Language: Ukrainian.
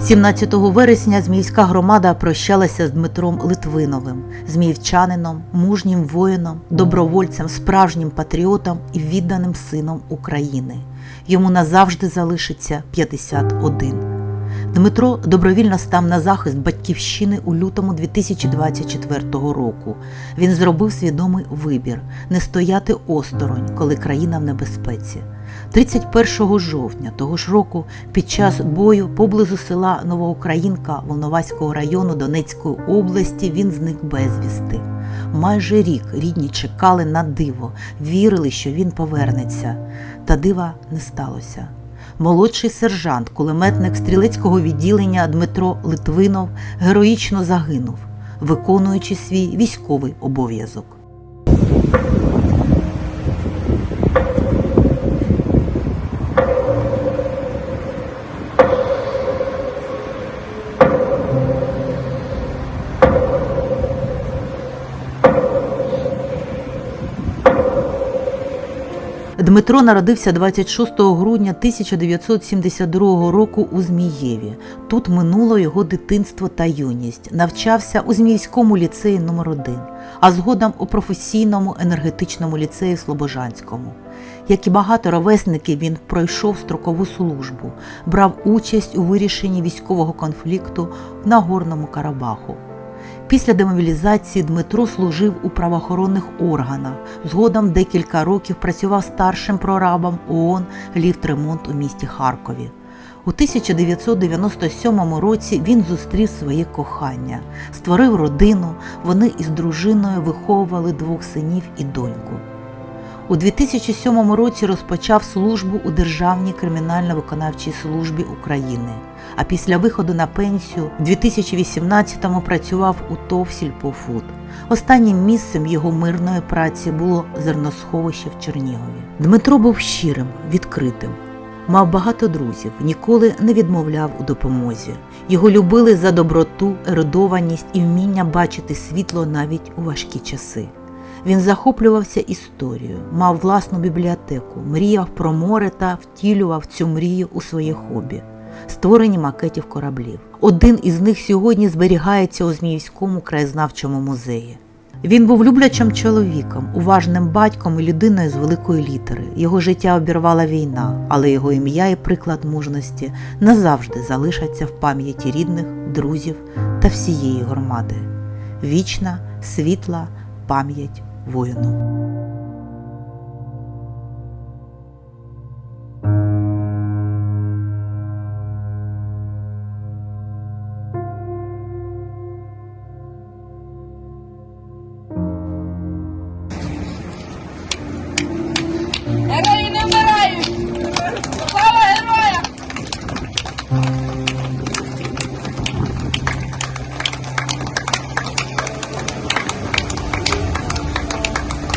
17 вересня Зміївська громада прощалася з Дмитром Литвиновим, зміївчанином, мужнім воїном, добровольцем, справжнім патріотом і відданим сином України. Йому назавжди залишиться 51. Дмитро добровільно став на захист батьківщини у лютому 2024 року. Він зробив свідомий вибір не стояти осторонь, коли країна в небезпеці. 31 жовтня того ж року під час бою поблизу села Новоукраїнка Волноваського району Донецької області він зник безвісти. Майже рік рідні чекали на диво, вірили, що він повернеться. Та дива не сталося. Молодший сержант, кулеметник стрілецького відділення Дмитро Литвинов героїчно загинув, виконуючи свій військовий обов'язок. Дмитро народився 26 грудня 1972 року у Змієві. Тут минуло його дитинство та юність. Навчався у Зміївському ліцеї номер 1 а згодом у професійному енергетичному ліцеї Слобожанському. Як і багато ровесників, він пройшов строкову службу, брав участь у вирішенні військового конфлікту в Нагорному Карабаху. Після демобілізації Дмитро служив у правоохоронних органах. Згодом декілька років працював старшим прорабом ООН «Ліфтремонт» у місті Харкові. У 1997 році він зустрів своє кохання, створив родину. Вони із дружиною виховували двох синів і доньку. У 2007 році розпочав службу у Державній кримінально-виконавчій службі України. А після виходу на пенсію у 2018-му працював у ТОВ «Сільпофуд». Останнім місцем його мирної праці було зерносховище в Чернігові. Дмитро був щирим, відкритим. Мав багато друзів, ніколи не відмовляв у допомозі. Його любили за доброту, ерудованість і вміння бачити світло навіть у важкі часи. Він захоплювався історією, мав власну бібліотеку, мріяв про море та втілював цю мрію у своє хобі створення макетів кораблів. Один із них сьогодні зберігається у Зміївському краєзнавчому музеї. Він був люблячим чоловіком, уважним батьком і людиною з великої літери. Його життя обірвала війна, але його ім'я і приклад мужності назавжди залишаться в пам'яті рідних, друзів та всієї громади. Вічна, світла пам'ять voando.